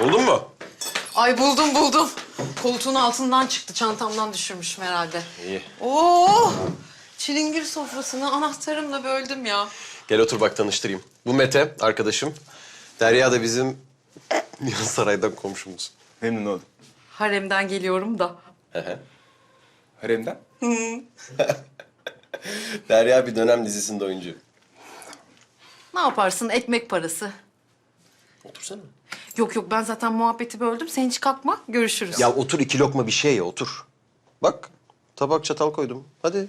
Buldun mu? Ay buldum buldum. Koltuğun altından çıktı. Çantamdan düşürmüşüm herhalde. İyi. Oo! Çilingir sofrasını anahtarımla böldüm ya. Gel otur bak tanıştırayım. Bu Mete arkadaşım. Derya da bizim yan saraydan komşumuz. Memnun oldum. Haremden geliyorum da. Hı hı. Haremden? Derya bir dönem dizisinde oyuncu. Ne yaparsın ekmek parası. Otursana. Yok yok ben zaten muhabbeti böldüm. Sen hiç kalkma. Görüşürüz. Ya otur iki lokma bir şey ye otur. Bak tabak çatal koydum. Hadi.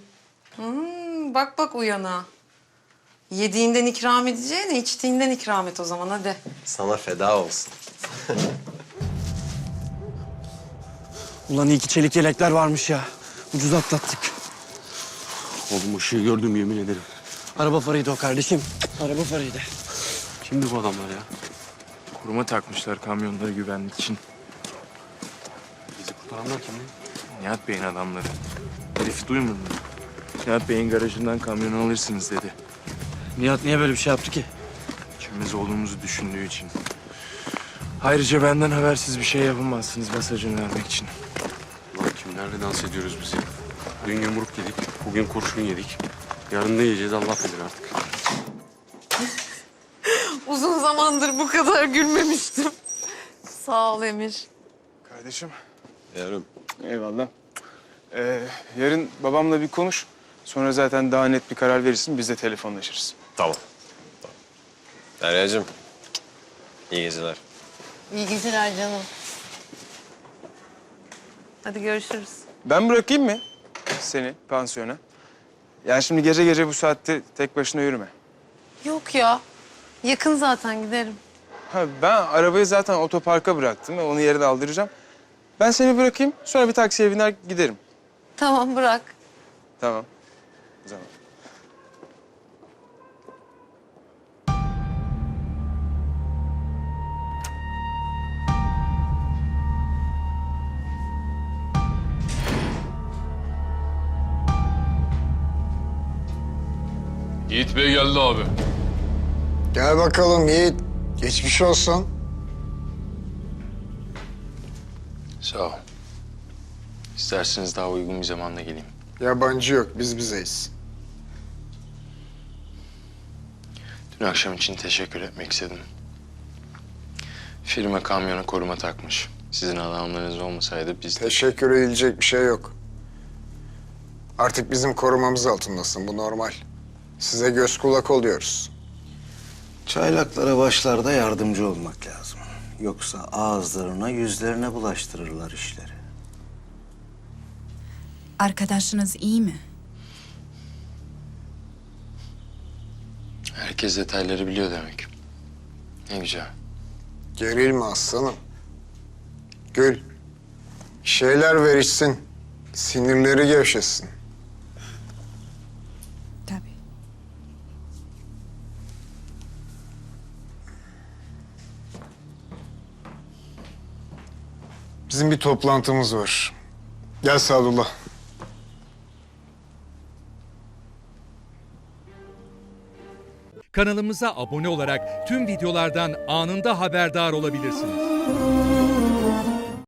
Hmm, bak bak uyana. Yediğinden ikram edeceğine içtiğinden ikram et o zaman hadi. Sana feda olsun. Ulan iyi ki çelik yelekler varmış ya. Ucuz atlattık. Oğlum ışığı gördüm yemin ederim. Araba farıydı o kardeşim. Araba farıydı. Kimdi bu adamlar ya? Koruma takmışlar kamyonları güvenlik için. Bizi kurtaranlar kimdi? Nihat Bey'in adamları. Herifi duymadın mı? Nihat Bey'in garajından kamyonu alırsınız dedi. Nihat niye böyle bir şey yaptı ki? İkimiz olduğumuzu düşündüğü için. Ayrıca benden habersiz bir şey yapamazsınız mesajını vermek için. Ulan kimlerle dans ediyoruz biz ya? Dün yumruk yedik, bugün kurşun yedik. Yarın ne yiyeceğiz Allah bilir artık. Uzun zamandır bu kadar gülmemiştim. Sağ ol Emir. Kardeşim. Yavrum. Eyvallah. Ee, yarın babamla bir konuş. Sonra zaten daha net bir karar verirsin. Biz de telefonlaşırız. Tamam. tamam. Derya'cığım. iyi geceler. İyi geceler canım. Hadi görüşürüz. Ben bırakayım mı seni pansiyona? Yani şimdi gece gece bu saatte tek başına yürüme. Yok ya. Yakın zaten giderim. Ha, ben arabayı zaten otoparka bıraktım ve onu yerine aldıracağım. Ben seni bırakayım, sonra bir taksiye biner giderim. Tamam bırak. Tamam. O zaman. Yiğit Bey geldi abi. Gel bakalım Yiğit. Geçmiş olsun. Sağ ol. İsterseniz daha uygun bir zamanda geleyim. Yabancı yok, biz bizeyiz. Dün akşam için teşekkür etmek istedim. Firma kamyona koruma takmış. Sizin adamlarınız olmasaydı biz de... Teşekkür edilecek bir şey yok. Artık bizim korumamız altındasın, bu normal. Size göz kulak oluyoruz. Çaylaklara başlarda yardımcı olmak lazım. Yoksa ağızlarına, yüzlerine bulaştırırlar işleri. Arkadaşınız iyi mi? Herkes detayları biliyor demek. Ne güzel. Gerilme aslanım. Gül. Bir şeyler ver içsin. Sinirleri gevşesin. Bizim bir toplantımız var. Gel Sadullah. Kanalımıza abone olarak tüm videolardan anında haberdar olabilirsiniz.